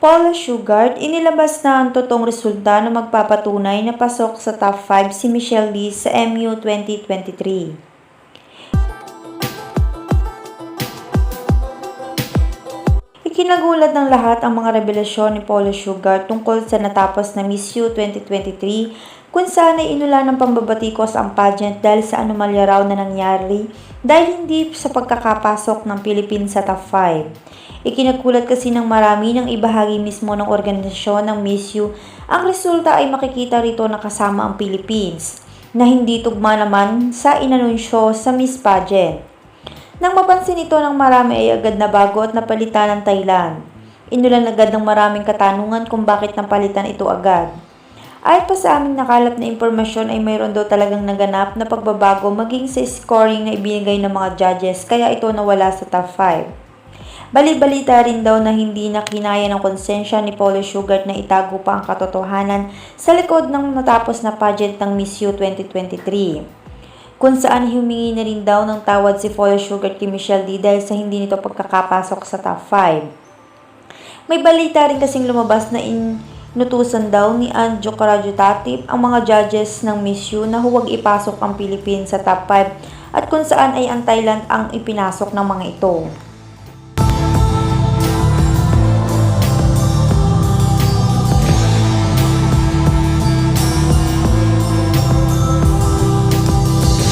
Paula Shugart, inilabas na ang totoong resulta na magpapatunay na pasok sa top 5 si Michelle Lee sa MU 2023. Ikinagulat ng lahat ang mga revelasyon ni Paula Sugar tungkol sa natapos na Miss U 2023 kung saan ay inula ng pambabatikos ang pageant dahil sa anomalya raw na nangyari dahil hindi sa pagkakapasok ng Philippines sa top 5. Ikinagulat kasi ng marami ng ibahagi mismo ng organisasyon ng Miss U ang resulta ay makikita rito na kasama ang Philippines na hindi tugma naman sa inanunsyo sa Miss Pageant. Nang mapansin ito ng marami ay agad na bago at napalitan ng Thailand. Inulan agad ng maraming katanungan kung bakit napalitan ito agad. Ayon pa sa aming nakalap na impormasyon ay mayroon daw talagang naganap na pagbabago maging sa scoring na ibinigay ng mga judges kaya ito nawala sa top 5. Bali-balita rin daw na hindi na kinaya ng konsensya ni Paulo Sugar na itago pa ang katotohanan sa likod ng natapos na pageant ng Miss U 2023 kung saan humingi na rin daw ng tawad si Paula Sugar kay Michelle D dahil sa hindi nito pagkakapasok sa top 5. May balita rin kasing lumabas na inutusan daw ni Anjo Karajutatip ang mga judges ng Miss U na huwag ipasok ang Philippines sa top 5 at kung saan ay ang Thailand ang ipinasok ng mga ito.